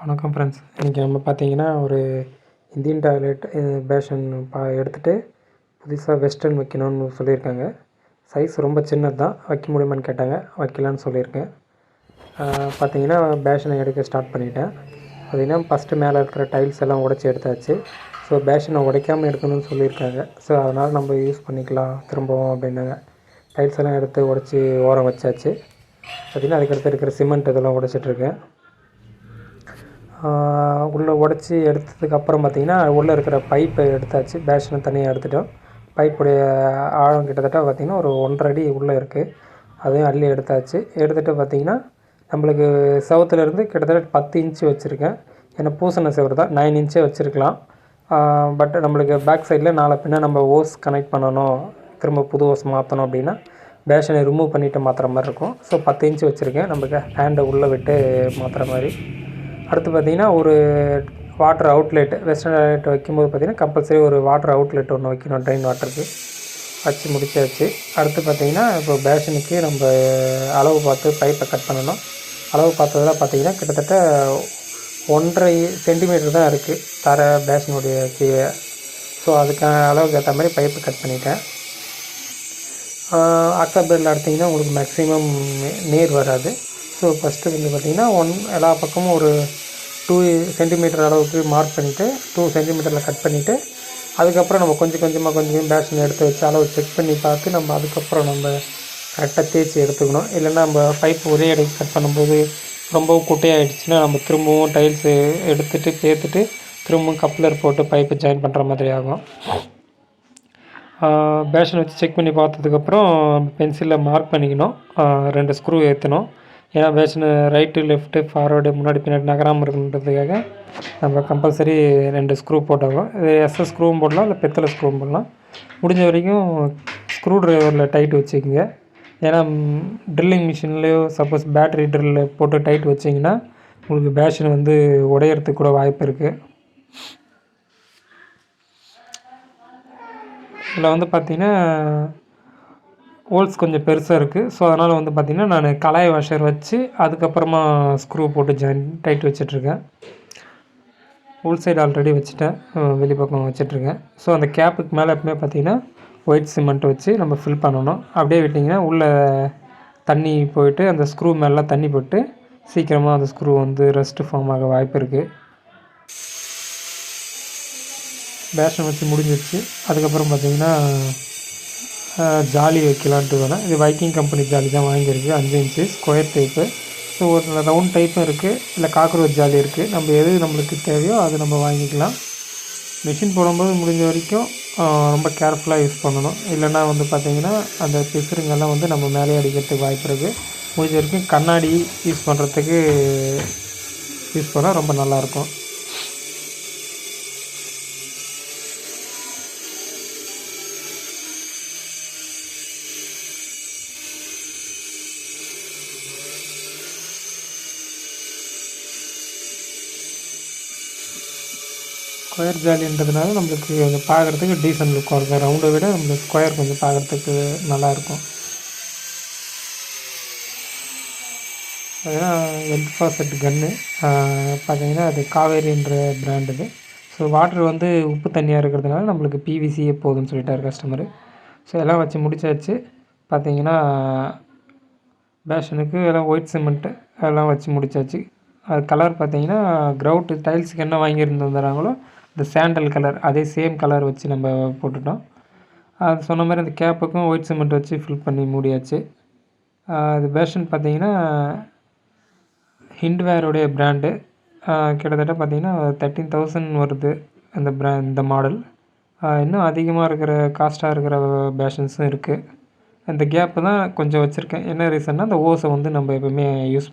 வணக்கம் ஃப்ரெண்ட்ஸ் இன்றைக்கி நம்ம பார்த்தீங்கன்னா ஒரு இந்தியன் டாய்லெட் பேஷன் பா எடுத்துகிட்டு புதுசாக வெஸ்டர்ன் வைக்கணும்னு சொல்லியிருக்காங்க. சைஸ் ரொம்ப சின்னது தான் வைக்க முடியுமான்னு கேட்டாங்க. வைக்கலான்னு சொல்லியிருக்கேன். பார்த்தீங்கன்னா பேஷனை எடுக்க ஸ்டார்ட் பண்ணிட்டேன். பார்த்தீங்கன்னா ஃபஸ்ட்டு மேலே இருக்கிற டைல்ஸ் எல்லாம் உடச்சி எடுத்தாச்சு. ஸோ பேஷனை உடைக்காமல் எடுக்கணும்னு சொல்லியிருக்காங்க. ஸோ அதனால் நம்ம யூஸ் பண்ணிக்கலாம் திரும்பவும் அப்படின்னாங்க. டைல்ஸ் எல்லாம் எடுத்து உடச்சி ஓரம் வச்சாச்சு. பார்த்திங்கன்னா அதுக்கடுத்து இருக்கிற சிமெண்ட் இதெல்லாம் உடைச்சிட்ருக்கேன் உள்ளே உடச்சி எடுத்ததுக்கப்புறம் பார்த்திங்கன்னா உள்ளே இருக்கிற பைப்பை எடுத்தாச்சு. பேஷனை தனியாக எடுத்துட்டோம். பைப்புடைய ஆழம் கிட்டத்தட்ட பார்த்திங்கன்னா ஒரு ஒன்றரை அடி உள்ளே இருக்குது அதையும் அள்ளி எடுத்தாச்சு. எடுத்துகிட்டு பார்த்திங்கன்னா நம்மளுக்கு செவத்துலேருந்து கிட்டத்தட்ட பத்து இன்ச்சு வச்சுருக்கேன். ஏன்னா பூசண செவர் தான். நைன் இன்ச்சே வச்சுருக்கலாம். பட் நம்மளுக்கு பேக் சைடில் நாளை பின்ன நம்ம ஓஸ் கனெக்ட் பண்ணணும். திரும்ப புது ஓஸ் மாற்றணும் அப்படின்னா பேஷனை ரிமூவ் பண்ணிவிட்டு மாற்றுற மாதிரி இருக்கும். ஸோ பத்து இன்ச்சு வச்சுருக்கேன். நமக்கு ஹேண்டை உள்ளே விட்டு மாற்றுற மாதிரி. அடுத்து பார்த்திங்கன்னா ஒரு வாட்டர் அவுட்லெட் வெஸ்டர்ன் அவுட்லெட் வைக்கும்போது பார்த்திங்கன்னா கம்பல்சரி ஒரு வாட்டர் அவுட்லெட் ஒன்று வைக்கணும் ட்ரெயின் வாட்டருக்கு வச்சு முடிச்சாச்சு. அடுத்து பார்த்திங்கன்னா இப்போ பேஷனுக்கு நம்ம அளவு பார்த்து பைப்பை கட் பண்ணணும். அளவு பார்த்ததில் பார்த்திங்கன்னா கிட்டத்தட்ட ஒன்றரை சென்டிமீட்டர் தான் இருக்குது தர பேஷனுடைய கீழே. ஸோ அதுக்கான அளவுக்கு ஏற்ற மாதிரி பைப்பு கட் பண்ணிட்டேன். அக்டோபரில் எடுத்திங்கன்னா உங்களுக்கு மேக்ஸிமம் நீர் வராது. ஸோ ஃபஸ்ட்டு வந்து பார்த்திங்கன்னா ஒன் எல்லா பக்கமும் ஒரு டூ சென்டிமீட்டர் அளவுக்கு மார்க் பண்ணிவிட்டு டூ சென்டிமீட்டரில் கட் பண்ணிவிட்டு அதுக்கப்புறம் நம்ம கொஞ்சம் கொஞ்சமாக கொஞ்சம் பேஷன் எடுத்து வச்சு அளவு செக் பண்ணி பார்த்து நம்ம அதுக்கப்புறம் நம்ம கரெக்டாக தேய்ச்சி எடுத்துக்கணும். இல்லைன்னா நம்ம பைப் ஒரே இடைக்கு கட் பண்ணும்போது ரொம்பவும் குட்டையாகிடுச்சுன்னா நம்ம திரும்பவும் டைல்ஸு எடுத்துகிட்டு சேர்த்துட்டு திரும்பவும் கப்ளர் போட்டு பைப்பு ஜாயின் பண்ணுற மாதிரி ஆகும். பேஷன் வச்சு செக் பண்ணி பார்த்ததுக்கப்புறம் பென்சிலில் மார்க் பண்ணிக்கணும். ரெண்டு ஸ்க்ரூ ஏற்றணும் ஏன்னா பேஷனு ரைட்டு லெஃப்ட்டு ஃபார்வேர்டு முன்னாடி பின்னாடி நகராமல் இருக்கணுன்றதுக்காக நம்ம கம்பல்சரி ரெண்டு ஸ்க்ரூ போட்டாகும் இது எஸ்எஸ் ஸ்க்ரூவும் போடலாம் இல்லை பெத்தலை ஸ்க்ரூவும் போடலாம். முடிஞ்ச வரைக்கும் ஸ்க்ரூ ட்ரைவரில் டைட் வச்சுக்கோங்க. ஏன்னா ட்ரில்லிங் மிஷின்லேயோ சப்போஸ் பேட்ரி ட்ரில்லில் போட்டு டைட் வச்சிங்கன்னா உங்களுக்கு பேஷன் வந்து உடையறதுக்கு கூட வாய்ப்பு இருக்குது இதில் வந்து பார்த்திங்கன்னா ஹோல்ஸ் கொஞ்சம் பெருசாக இருக்குது ஸோ அதனால் வந்து பார்த்திங்கன்னா நான் கலாய் வாஷர் வச்சு அதுக்கப்புறமா ஸ்க்ரூ போட்டு ஜாயின் டைட் வச்சிட்ருக்கேன். உள் சைடு ஆல்ரெடி வச்சுட்டேன். வெளிப்பக்கம் வச்சிட்ருக்கேன். ஸோ அந்த கேப்புக்கு மேலே எப்பவுமே பார்த்திங்கன்னா ஒயிட் சிமெண்ட் வச்சு நம்ம ஃபில் பண்ணணும். அப்படியே விட்டிங்கன்னா உள்ளே தண்ணி போயிட்டு அந்த ஸ்க்ரூ மேலாம் தண்ணி போட்டு சீக்கிரமாக அந்த ஸ்க்ரூ வந்து ரெஸ்ட்டு ஃபார்ம் ஆக வாய்ப்பு இருக்குது பேஷன் வச்சு முடிஞ்சிருச்சு. அதுக்கப்புறம் பார்த்திங்கன்னா ஜாலி வைக்கலான்ட்டு வேணாம் இது வைக்கிங் கம்பெனி ஜாலி தான் வாங்கியிருக்கு. அஞ்சு இன்ச்சு ஸ்கொயர் டைப்பு ஸோ ஒரு ரவுண்ட் டைப்பும் இருக்குது இல்லை காக்ரோச் ஜாலி இருக்குது நம்ம எது நம்மளுக்கு தேவையோ அது நம்ம வாங்கிக்கலாம். மிஷின் போடும்போது முடிஞ்ச வரைக்கும் ரொம்ப கேர்ஃபுல்லாக யூஸ் பண்ணணும். இல்லைன்னா வந்து பார்த்திங்கன்னா அந்த பிசுருங்கெல்லாம் வந்து நம்ம மேலே அடிக்கிறதுக்கு வாய்ப்பு இருக்குது முடிஞ்ச வரைக்கும் கண்ணாடி யூஸ் பண்ணுறதுக்கு யூஸ் பண்ணால் ரொம்ப நல்லாயிருக்கும் ஸ்கொயர் ஜாலின்றதுனால நம்மளுக்கு கொஞ்சம் பார்க்குறதுக்கு டீசன்ட் லுக்காக இருக்கும். ரவுண்டை விட நம்மளுக்கு ஸ்கொயர் கொஞ்சம் பார்க்குறதுக்கு நல்லாயிருக்கும் பார்த்தீங்கன்னா எல்ட் ஃபாசெட் கன்று பார்த்தீங்கன்னா அது காவேரின்ற பிராண்ட் இது. ஸோ வாட்ரு வந்து உப்பு தண்ணியாக இருக்கிறதுனால நம்மளுக்கு பிவிசியே போதும்னு சொல்லிட்டார் கஸ்டமரு ஸோ எல்லாம் வச்சு முடிச்சாச்சு. பார்த்தீங்கன்னா பேஷனுக்கு எல்லாம் ஒயிட் சிமெண்ட்டு அதெல்லாம் வச்சு முடிச்சாச்சு. அது கலர் பார்த்தீங்கன்னா க்ரௌட்டு டைல்ஸுக்கு என்ன வாங்கியிருந்து வந்துடுறாங்களோ இந்த சாண்டல் கலர் அதே சேம் கலர் வச்சு நம்ம போட்டுட்டோம். அது சொன்ன மாதிரி அந்த கேப்புக்கும் ஒயிட் சிமெண்ட் வச்சு ஃபில் பண்ணி மூடியாச்சு. அது பேஷன் பார்த்தீங்கன்னா ஹிண்ட்வேருடைய ப்ராண்டு கிட்டத்தட்ட பார்த்தீங்கன்னா தேர்ட்டீன் தௌசண்ட் வருது அந்த ப்ரா இந்த மாடல் இன்னும் அதிகமாக இருக்கிற காஸ்ட்டாக இருக்கிற பேஷன்ஸும் இருக்குது அந்த கேப்பு தான் கொஞ்சம் வச்சுருக்கேன். என்ன ரீசன்னா அந்த ஓஸை வந்து நம்ம எப்போவுமே யூஸ்